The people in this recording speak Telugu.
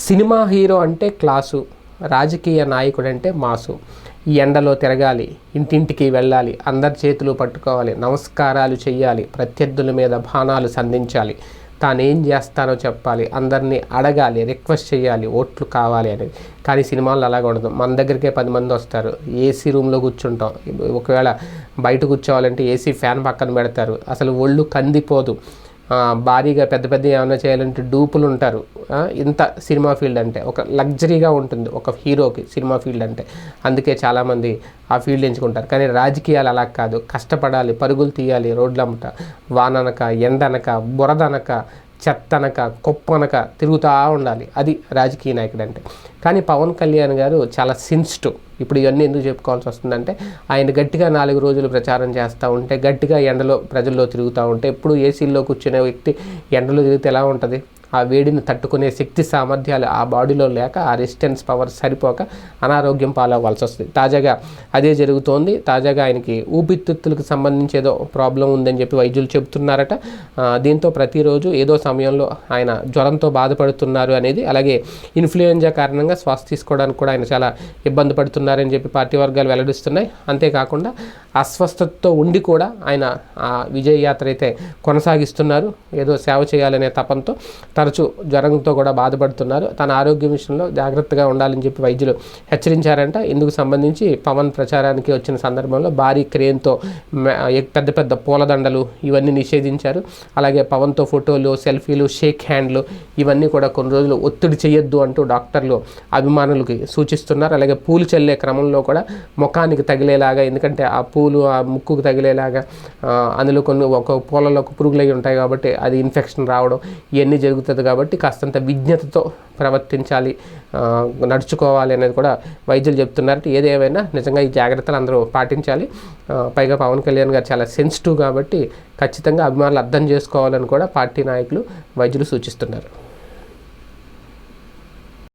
సినిమా హీరో అంటే క్లాసు రాజకీయ నాయకుడు అంటే మాసు. ఈ ఎండలో తిరగాలి ఇంటింటికి వెళ్ళాలి అందరి చేతులు పట్టుకోవాలి నమస్కారాలు చేయాలి ప్రత్యర్థుల మీద బాణాలు సంధించాలి. తాను ఏం చేస్తానో చెప్పాలి అందరినీ అడగాలి రిక్వెస్ట్ చేయాలి ఓట్లు కావాలి అనేది. కానీ సినిమాల్లో అలాగ ఉండదు. మన దగ్గరికే పది మంది వస్తారు. ఏసీ రూమ్లో కూర్చుంటాం. ఒకవేళ బయట కూర్చోవాలంటే ఏసీ ఫ్యాన్ పక్కన పెడతారు. అసలు ఒళ్ళు కందిపోదు. భారీగా పెద్ద పెద్ద ఏమైనా చేయాలంటే డూపులు ఉంటారు. ఇంత సినిమా ఫీల్డ్ అంటే ఒక లగ్జరీగా ఉంటుంది ఒక హీరోకి సినిమా ఫీల్డ్ అంటే. అందుకే చాలామంది ఆ ఫీల్డ్ ఎంచుకుంటారు. కానీ రాజకీయాలు అలా కాదు. కష్టపడాలి పరుగులు తీయాలి రోడ్లమ్మట. వాననక ఎండనక బురదనక చెత్తనక కుప్పనక తిరుగుతూ ఉండాలి. అది రాజకీయ నాయకుడు అంటే కానీ పవన్ కళ్యాణ్ గారు చాలా సెన్సిటివ్. ఇప్పుడు ఇవన్నీ ఎందుకు చెప్పుకోవాల్సి వస్తుందంటే ఆయన గట్టిగా నాలుగు రోజులు ప్రచారం చేస్తూ ఉంటే గట్టిగా ఎండలో ప్రజల్లో తిరుగుతూ ఉంటే ఎప్పుడు ఏసీల్లో కూర్చునే వ్యక్తి ఎండలో తిరిగితే ఎలా ఉంటుంది? ఆ వేడిని తట్టుకునే శక్తి సామర్థ్యాలు ఆ బాడీలో లేక ఆ రెసిస్టెన్స్ పవర్ సరిపోక అనారోగ్యం పాలవ్వాల్సి వస్తుంది. తాజాగా అదే జరుగుతోంది. తాజాగా ఆయనకి ఊపిరితిత్తులకు సంబంధించి ఏదో ప్రాబ్లం ఉందని చెప్పి వైద్యులు చెబుతున్నారట. దీంతో ప్రతిరోజు ఏదో సమయంలో ఆయన జ్వరంతో బాధపడుతున్నారు అనేది అలాగే ఇన్ఫ్లుయెంజా కారణంగా శ్వాస తీసుకోవడానికి కూడా ఆయన చాలా ఇబ్బంది పడుతున్నారని చెప్పి పార్టీ వర్గాలు వెల్లడిస్తున్నాయి. అంతేకాకుండా అస్వస్థతతో ఉండి కూడా ఆయన ఆ విజయ యాత్ర అయితే కొనసాగిస్తున్నారు. ఏదో సేవ చేయాలనే తపంతో తరచూ జ్వరంతో కూడా బాధపడుతున్నారు. తన ఆరోగ్య విషయంలో జాగ్రత్తగా ఉండాలని చెప్పి వైద్యులు హెచ్చరించారంట. ఇందుకు సంబంధించి పవన్ ప్రచారానికి వచ్చిన సందర్భంలో భారీ క్రేన్తో పెద్ద పెద్ద పూలదండలు ఇవన్నీ నిషేధించారు. అలాగే పవన్తో ఫోటోలు సెల్ఫీలు షేక్ హ్యాండ్లు ఇవన్నీ కూడా కొన్ని రోజులు ఒత్తిడి చేయొద్దు అంటూ డాక్టర్లు అభిమానులకి సూచిస్తున్నారు. అలాగే పూలు చల్లే క్రమంలో కూడా ముఖానికి తగిలేలాగా ఎందుకంటే ఆ పూలు ఆ ముక్కుకు తగిలేలాగా అందులో కొన్ని ఒక పూలలో పురుగులు అయి ఉంటాయి కాబట్టి అది ఇన్ఫెక్షన్ రావడం ఇవన్నీ జరుగుతుంది కాబట్టి కాస్తంత విజ్ఞతతో ప్రవర్తించాలి నడుచుకోవాలి అనేది కూడా వైద్యులు చెప్తున్నారు. ఏదేమైనా నిజంగా ఈ జాగ్రత్తలు అందరూ పాటించాలి. పైగా పవన్ కళ్యాణ్ గారు చాలా సెన్సిటివ్ కాబట్టి ఖచ్చితంగా అభిమానులు అర్థం చేసుకోవాలని కూడా పార్టీ నాయకులు వైద్యులు సూచిస్తున్నారు.